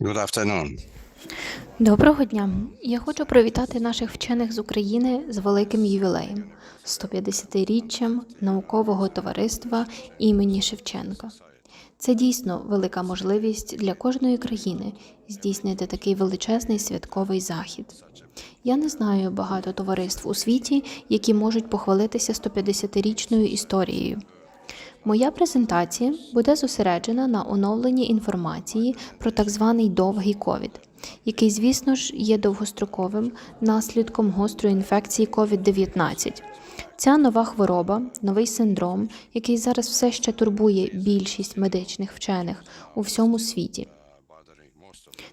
Good afternoon. Доброго дня! Я хочу привітати наших вчених з України з великим ювілеєм 150-річчям наукового товариства імені Шевченка. Це дійсно велика можливість для кожної країни здійснити такий величезний святковий захід. Я не знаю багато товариств у світі, які можуть похвалитися 150-річною історією. Моя презентація буде зосереджена на оновленні інформації про так званий довгий ковід, який, звісно ж, є довгостроковим наслідком гострої інфекції COVID-19. Ця нова хвороба, новий синдром, який зараз все ще турбує більшість медичних вчених у всьому світі.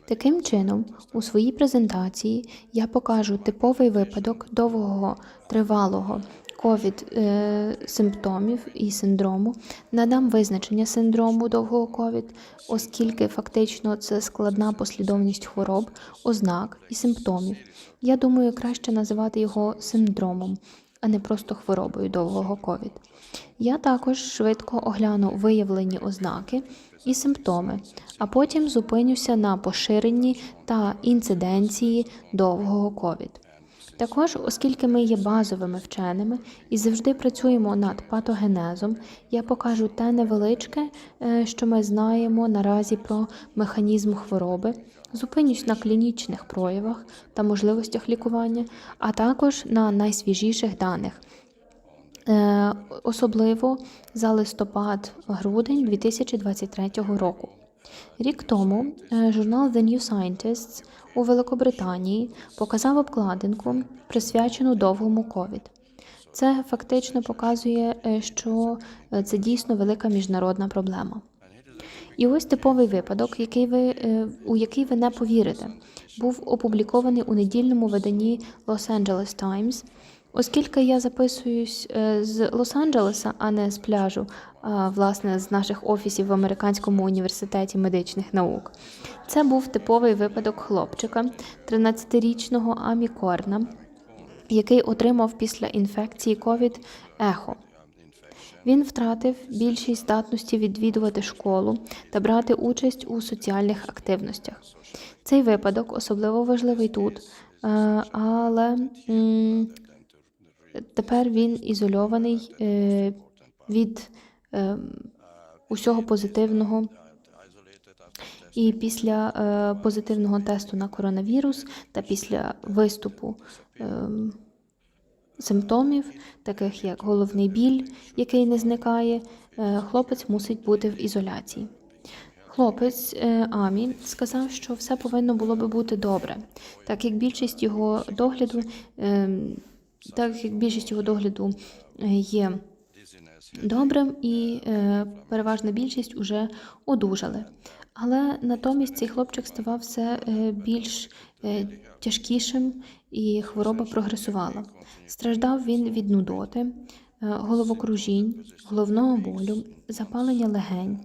Таким чином, у своїй презентації я покажу типовий випадок довгого тривалого ковід е, і синдрому, надам визначення синдрому довгого ковід, оскільки фактично це складна послідовність хвороб, ознак і симптомів. Я думаю, краще називати його синдромом, а не просто хворобою довгого ковід. Я також швидко огляну виявлені ознаки і симптоми, а потім зупинюся на поширенні та інциденції довгого ковід. Також, оскільки ми є базовими вченими і завжди працюємо над патогенезом, я покажу те невеличке, е, що ми знаємо наразі про механізм хвороби, зупинюсь на клінічних проявах та можливостях лікування, а також на найсвіжіших даних. Е, Особливо за листопад-грудень 2023 року. Рік тому е, журнал The New Scientist у Великобританії показав обкладинку, присвячену довгому ковід. Це фактично показує, е, що е, це дійсно велика міжнародна проблема. І ось типовий випадок, який ви, у який ви не повірите, був опублікований у недільному виданні Los Angeles Times. Оскільки я записуюсь е, з Лос-Анджелеса, а не з пляжу, а власне з наших офісів в Американському університеті медичних наук. Це був типовий випадок хлопчика, 13-річного Амі Корна, який отримав після інфекції COVID ехо. Він втратив більшість здатності відвідувати школу та брати участь у соціальних активностях. Цей випадок особливо важливий тут, е, але тепер він ізольований е, від е, усього позитивного. І після е, позитивного тесту на коронавірус та після виступу симптомів, таких як головний біль, який не зникає, хлопець мусить бути в ізоляції. Хлопець Амі сказав, що все повинно було би бути добре, так як більшість його догляду, е, так як більшість його догляду е, є добрим, і е, переважна більшість уже одужали. Але натомість цей хлопчик ставав все е, більш тяжкішим, і хвороба прогресувала. Страждав він від нудоти, головокружінь, головного болю, запалення легень.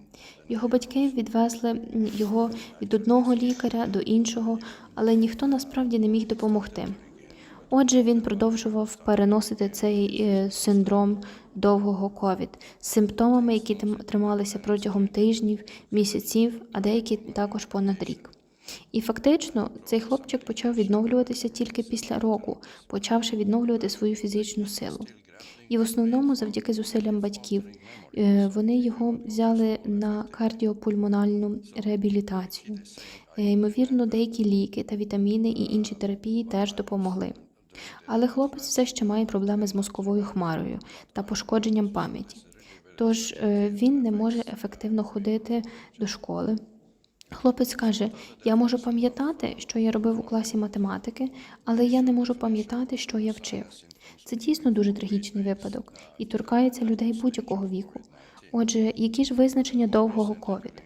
Його батьки відвезли його від одного лікаря до іншого, але ніхто насправді не міг допомогти. Отже, він продовжував переносити цей е, синдром довгого ковід з симптомами, які трималися протягом тижнів, місяців, а деякі також понад рік. І фактично цей хлопчик почав відновлюватися тільки після року, почавши відновлювати свою фізичну силу. І в основному завдяки зусиллям батьків Е, вони його взяли на кардіопульмональну реабілітацію. Е, Ймовірно, деякі ліки та вітаміни і інші терапії теж допомогли. Але хлопець все ще має проблеми з мозковою хмарою та пошкодженням пам'яті. Тож е, він не може ефективно ходити до школи. Хлопець каже: Я можу пам'ятати, що я робив у класі математики, але я не можу пам'ятати, що я вчив. Це дійсно дуже трагічний випадок і торкається людей будь-якого віку. Отже, які ж визначення довгого ковід?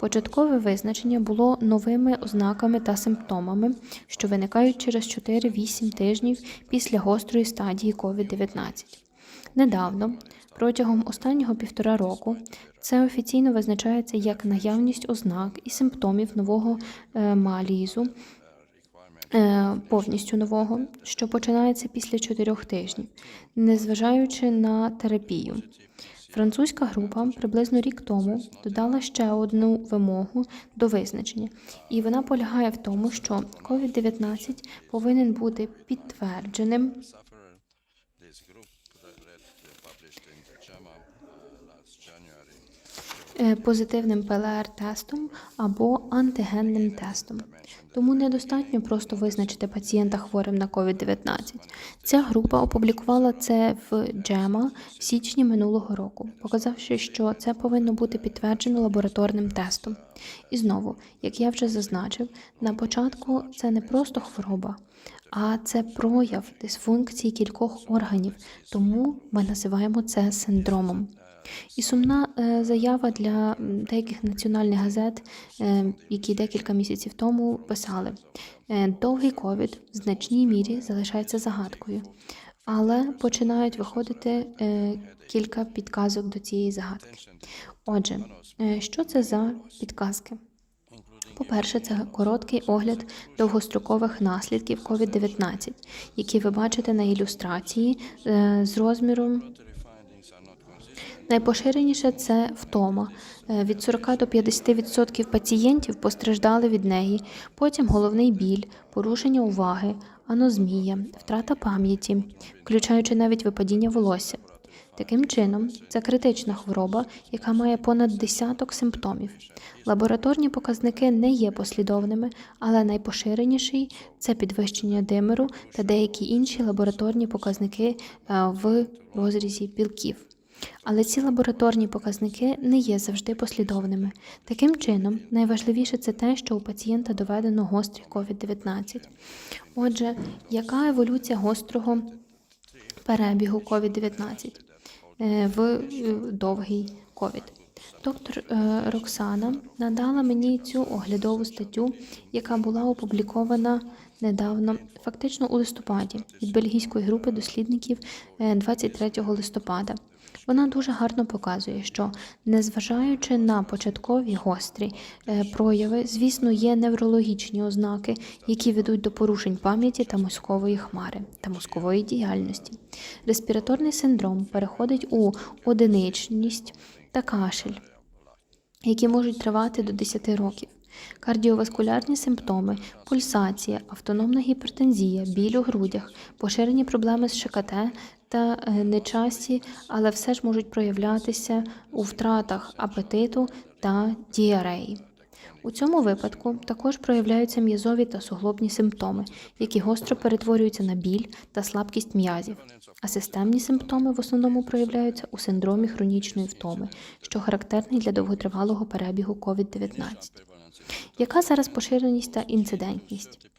Початкове визначення було новими ознаками та симптомами, що виникають через 4-8 тижнів після гострої стадії COVID-19. Недавно, протягом останнього півтора року, це офіційно визначається як наявність ознак і симптомів нового е, малізу, е, повністю нового, що починається після чотирьох тижнів, незважаючи на терапію. Французька група приблизно рік тому додала ще одну вимогу до визначення, і вона полягає в тому, що COVID-19 повинен бути підтвердженим позитивним ПЛР-тестом або антигенним тестом. Тому недостатньо просто визначити пацієнта хворим на COVID-19. Ця група опублікувала це в JAMA в січні минулого року, показавши, що це повинно бути підтверджено лабораторним тестом. І знову, як я вже зазначив, на початку це не просто хвороба, а це прояв дисфункції кількох органів, тому ми називаємо це синдромом. І сумна е, заява для деяких національних газет, е, які декілька місяців тому писали: е, довгий ковід в значній мірі залишається загадкою, але починають виходити кілька підказок до цієї загадки. Отже, що це за підказки? По-перше, це короткий огляд довгострокових наслідків COVID-19, які ви бачите на ілюстрації з розміром Найпоширеніше це втома. Е, Від 40 до 50% пацієнтів постраждали від неї. Потім головний біль, порушення уваги, анозмія, втрата пам'яті, включаючи навіть випадіння волосся. Таким чином, це критична хвороба, яка має понад десяток симптомів. Лабораторні показники не є послідовними, але найпоширеніший це підвищення димеру та деякі інші лабораторні показники е, в розрізі білків. Але ці лабораторні показники не є завжди послідовними. Таким чином, найважливіше це те, що у пацієнта доведено гострий COVID-19. Отже, яка еволюція гострого перебігу COVID-19 е, в е, довгий COVID? Доктор е, Роксана надала мені цю оглядову статтю, яка була опублікована недавно, фактично у листопаді, від бельгійської групи дослідників е, 23 листопада. Вона дуже гарно показує, що незважаючи на початкові гострі е, прояви, звісно, є неврологічні ознаки, які ведуть до порушень пам'яті та мозкової хмари та мозкової діяльності. Респіраторний синдром переходить у одиничність та кашель, які можуть тривати до 10 років. Кардіоваскулярні симптоми, пульсація, автономна гіпертензія, біль у грудях, поширені проблеми з ШКТ та е, нечасті, але все ж можуть проявлятися у втратах апетиту та діареї. У цьому випадку також проявляються м'язові та суглобні симптоми, які гостро перетворюються на біль та слабкість м'язів. А системні симптоми в основному проявляються у синдромі хронічної втоми, що характерний для довготривалого перебігу COVID-19. Яка зараз поширеність та інцидентність?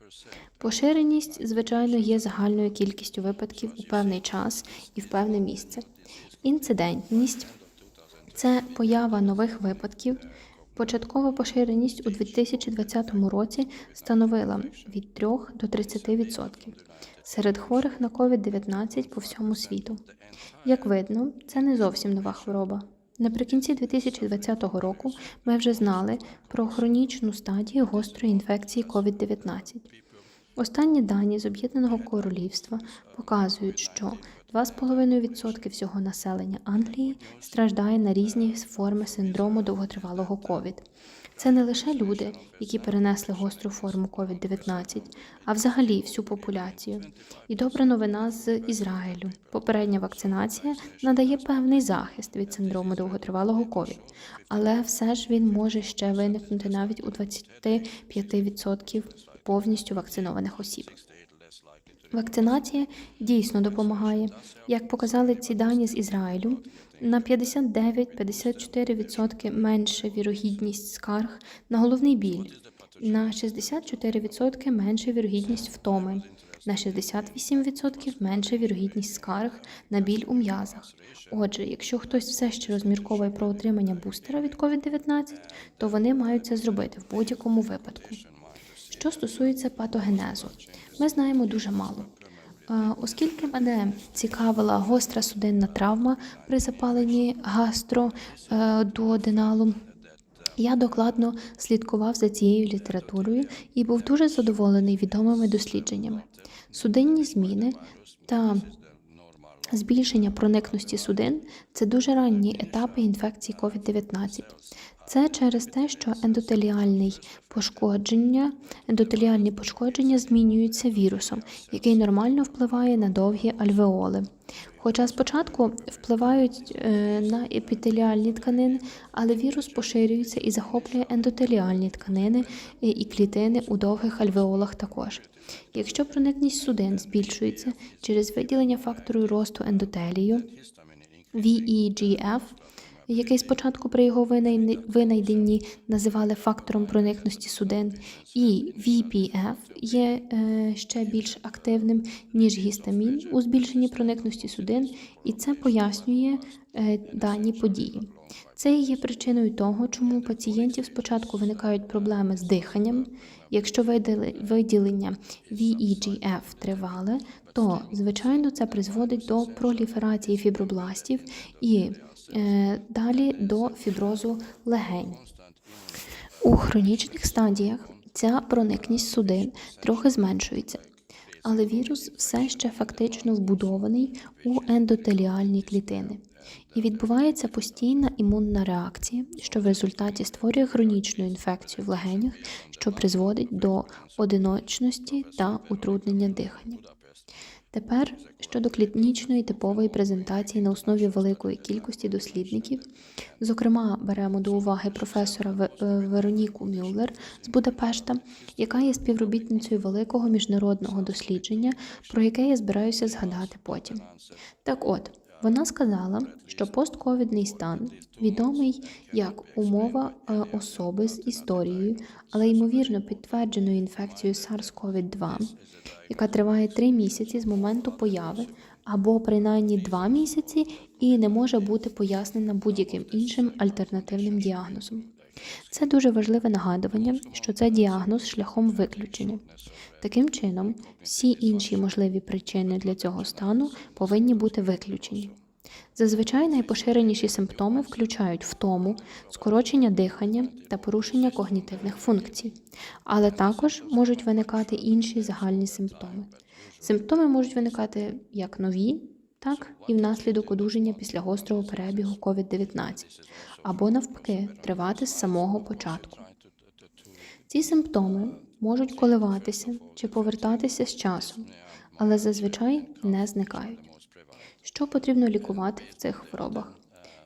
Поширеність, звичайно, є загальною кількістю випадків у певний час і в певне місце. Інцидентність це поява нових випадків. Початкова поширеність у 2020 році становила від 3 до 30% серед хворих на COVID-19 по всьому світу. Як видно, це не зовсім нова хвороба. Наприкінці 2020 року ми вже знали про хронічну стадію гострої інфекції COVID-19. Останні дані з Об'єднаного Королівства показують, що 2,5% всього населення Англії страждає на різні форми синдрому довготривалого COVID. Це не лише люди, які перенесли гостру форму COVID-19, а взагалі всю популяцію. І добра новина з Ізраїлю. Попередня вакцинація надає певний захист від синдрому довготривалого COVID, але все ж він може ще виникнути навіть у 25% повністю вакцинованих осіб. Вакцинація дійсно допомагає. Як показали ці дані з Ізраїлю, на 59-54% менше вірогідність скарг на головний біль, на 64% менше вірогідність втоми, на 68% менше вірогідність скарг на біль у м'язах. Отже, якщо хтось все ще розмірковує про отримання бустера від COVID-19, то вони мають це зробити в будь-якому випадку. Що стосується патогенезу, ми знаємо дуже мало. Е, Оскільки мене цікавила гостра судинна травма при запаленні гастродуоденалу, я докладно слідкував за цією літературою і був дуже задоволений відомими дослідженнями. Судинні зміни та Збільшення проникності судин це дуже ранні етапи інфекції COVID-19. Це через те, що пошкодження, ендотеліальні пошкодження змінюються вірусом, який нормально впливає на довгі альвеоли. Хоча спочатку впливають е, на епітеліальні тканини, але вірус поширюється і захоплює ендотеліальні тканини е, і клітини у довгих альвеолах також. Якщо проникність судин збільшується через виділення фактору росту ендотелію, VEGF, який спочатку при його винайденні називали фактором проникності судин, і VPF є е, ще більш активним, ніж гістамін у збільшенні проникності судин, і це пояснює е, дані події. Це є причиною того, чому у пацієнтів спочатку виникають проблеми з диханням. Якщо виділення VEGF тривале, то звичайно це призводить до проліферації фібробластів і е, далі до фіброзу легень. У хронічних стадіях ця проникність судин трохи зменшується, але вірус все ще фактично вбудований у ендотеліальні клітини. І відбувається постійна імунна реакція, що в результаті створює хронічну інфекцію в легенях, що призводить до одиночності та утруднення дихання. Тепер щодо клінічної типової презентації на основі великої кількості дослідників, зокрема, беремо до уваги професора е, Вероніку Мюллер з Будапешта, яка є співробітницею великого міжнародного дослідження, про яке я збираюся згадати потім. Так от, вона сказала, що постковідний стан відомий як умова е, особи з історією, але ймовірно підтвердженою інфекцією SARS-CoV-2, яка триває 3 місяці з моменту появи, або принаймні 2 місяці і не може бути пояснена будь-яким іншим альтернативним діагнозом. Це дуже важливе нагадування, що це діагноз шляхом виключення. Таким чином, всі інші можливі причини для цього стану повинні бути виключені. Зазвичай найпоширеніші симптоми включають втому, скорочення дихання та порушення когнітивних функцій, але також можуть виникати інші загальні симптоми. Симптоми можуть виникати як нові, так і внаслідок одужання після гострого перебігу COVID-19, або навпаки тривати з самого початку. Ці симптоми можуть коливатися чи повертатися з часом, але зазвичай не зникають. Що потрібно лікувати в цих хворобах,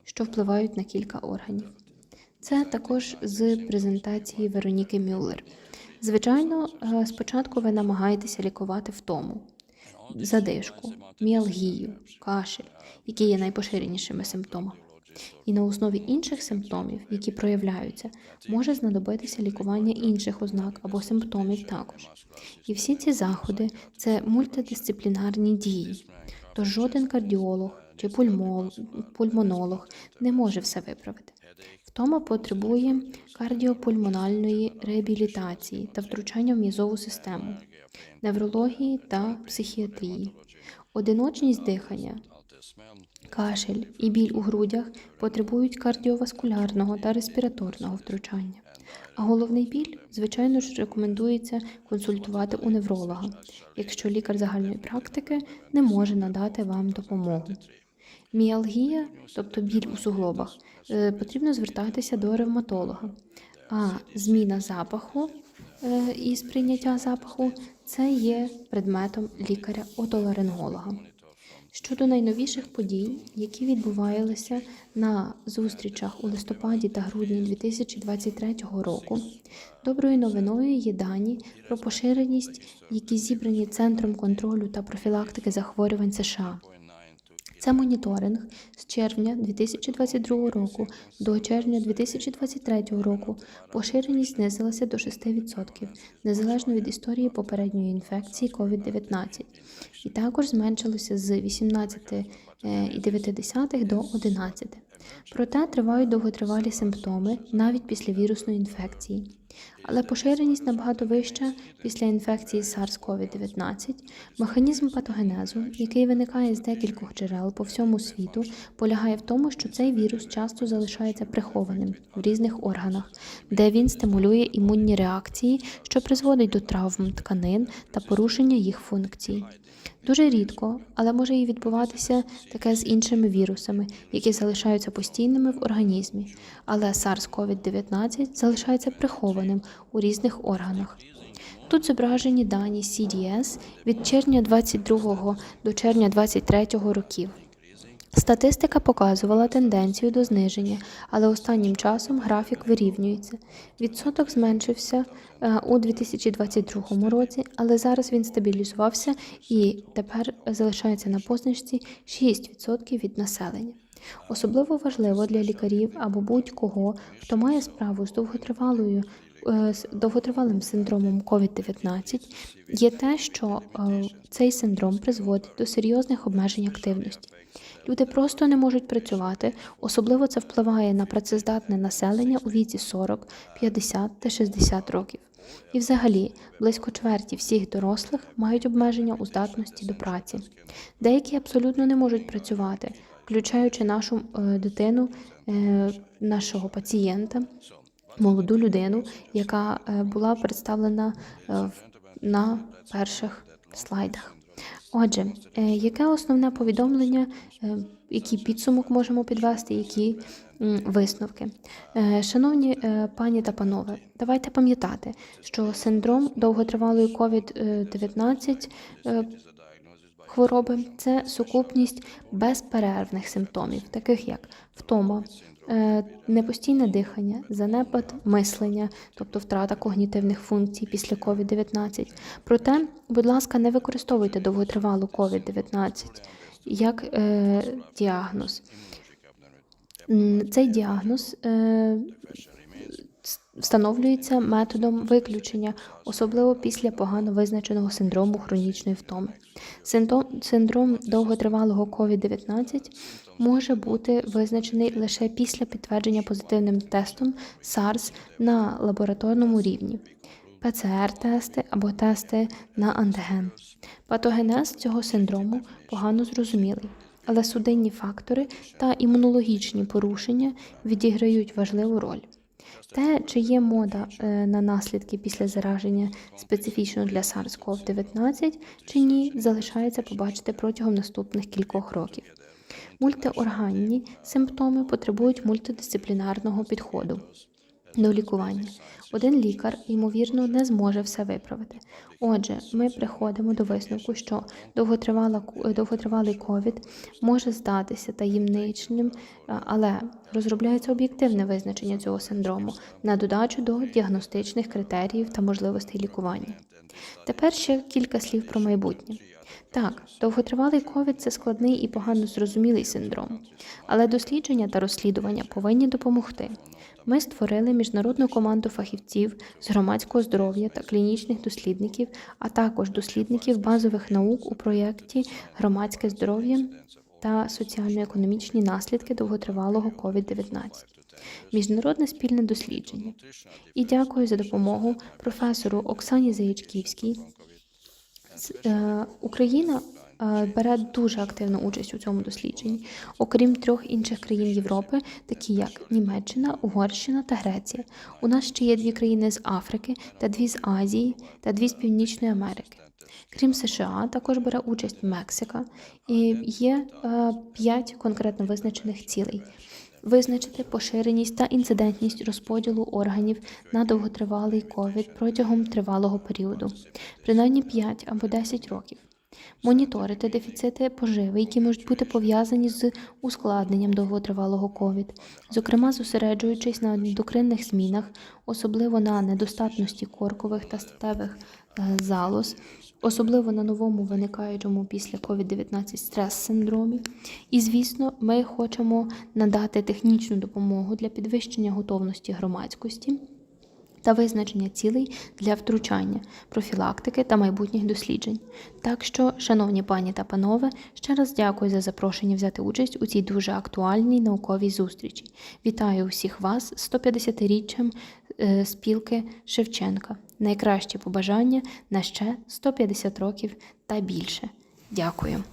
що впливають на кілька органів? Це також з презентації Вероніки Мюллер. Звичайно, е, спочатку ви намагаєтеся лікувати втому, задишку, міалгію, кашель, які є найпоширенішими симптомами. І на основі інших симптомів, які проявляються, може знадобитися лікування інших ознак або симптомів також. І всі ці заходи це мультидисциплінарні дії. Тож жоден кардіолог чи пульмонолог не може все виправити. Втома потребує кардіопульмональної реабілітації та втручання в м'язову систему, неврології та психіатрії. Одиночність дихання, кашель і біль у грудях потребують кардіоваскулярного та респіраторного втручання. А головний біль, звичайно ж, рекомендується консультувати у невролога, якщо лікар загальної практики не може надати вам допомогу. Міалгія, тобто біль у суглобах, е, потрібно звертатися до ревматолога. А зміна запаху і сприйняття запаху це є предметом лікаря-отоларинголога. Щодо найновіших подій, які відбувалися на зустрічах у листопаді та грудні 2023 року, доброю новиною є дані про поширеність, які зібрані Центром контролю та профілактики захворювань США. Це моніторинг з червня 2022 року до червня 2023 року. Поширеність знизилася до 6%, незалежно від історії попередньої інфекції COVID-19, і також зменшилося з 18,9 до 11. Проте тривають довготривалі симптоми навіть після вірусної інфекції. Але поширеність набагато вища після інфекції SARS-CoV-19. Механізм патогенезу, який виникає з декількох джерел по всьому світу, полягає в тому, що цей вірус часто залишається прихованим в різних органах, де він стимулює імунні реакції, що призводить до травм тканин та порушення їх функцій. Дуже рідко, але може і відбуватися таке з іншими вірусами, які залишаються постійними в організмі. Але SARS-CoV-19 залишається прихованим у різних органах. Тут зображені дані CDS від червня 22 до червня 23 років. Статистика показувала тенденцію до зниження, але останнім часом графік вирівнюється. Відсоток зменшився е, у 2022 році, але зараз він стабілізувався і тепер залишається на позначці 6% від населення. Особливо важливо для лікарів або будь-кого, хто має справу з довготривалою довготривалим синдромом COVID-19, є те, що е, цей синдром призводить до серйозних обмежень активності. Люди просто не можуть працювати, особливо це впливає на працездатне населення у віці 40, 50 та 60 років. І взагалі, близько чверті всіх дорослих мають обмеження у здатності до праці. Деякі абсолютно не можуть працювати, включаючи нашу е, дитину, е, нашого пацієнта, молоду людину, яка е, була представлена е, на перших слайдах. Отже, е, яке основне повідомлення, який підсумок можемо підвести, які висновки? Шановні пані та панове, давайте пам'ятати, що синдром довготривалої COVID-19 е, хвороби це сукупність безперервних симптомів, таких як втома, непостійне дихання, занепад мислення, тобто втрата когнітивних функцій після COVID-19. Проте, будь ласка, не використовуйте довготривалу COVID-19 як е, діагноз. Цей діагноз е, встановлюється методом виключення, особливо після погано визначеного синдрому хронічної втоми. Синдром, довготривалого COVID-19 може бути визначений лише після підтвердження позитивним тестом SARS на лабораторному рівні. ПЦР-тести або тести на антиген. Патогенез цього синдрому погано зрозумілий, але судинні фактори та імунологічні порушення відіграють важливу роль. Те, чи є мода е, на наслідки після зараження специфічно для SARS-CoV-19 чи ні, залишається побачити протягом наступних кількох років. Мультиорганні симптоми потребують мультидисциплінарного підходу до лікування. Один лікар, ймовірно, не зможе все виправити. Отже, ми приходимо до висновку, що довготривала, довготривалий ковід може здатися таємничним, але розробляється об'єктивне визначення цього синдрому на додачу до діагностичних критеріїв та можливостей лікування. Тепер ще кілька слів про майбутнє. Так, довготривалий ковід це складний і погано зрозумілий синдром, але дослідження та розслідування повинні допомогти. Ми створили міжнародну команду фахівців з громадського здоров'я та клінічних дослідників, а також дослідників базових наук у проєкті Громадське здоров'я та соціально-економічні наслідки довготривалого COVID-19. Міжнародне спільне дослідження. І дякую за допомогу професору Оксані Заячківській, е, Україна бере дуже активну участь у цьому дослідженні, окрім трьох інших країн Європи, такі як Німеччина, Угорщина та Греція. У нас ще є дві країни з Африки та дві з Азії та дві з Північної Америки. Крім США, також бере участь Мексика і є е, п'ять конкретно визначених цілей. Визначити поширеність та інцидентність розподілу органів на довготривалий ковід протягом тривалого періоду, принаймні 5 або 10 років. Моніторити дефіцити поживи, які можуть бути пов'язані з ускладненням довготривалого ковід, зокрема зосереджуючись на ендокринних змінах, особливо на недостатності коркових та статевих е, залоз, особливо на новому виникаючому після COVID-19 стрес-синдромі. І, звісно, ми хочемо надати технічну допомогу для підвищення готовності громадськості та визначення цілей для втручання, профілактики та майбутніх досліджень. Так що, шановні пані та панове, ще раз дякую за запрошення взяти участь у цій дуже актуальній науковій зустрічі. Вітаю усіх вас з 150-річчям е, спілки Шевченка. Найкращі побажання на ще 150 років та більше. Дякую.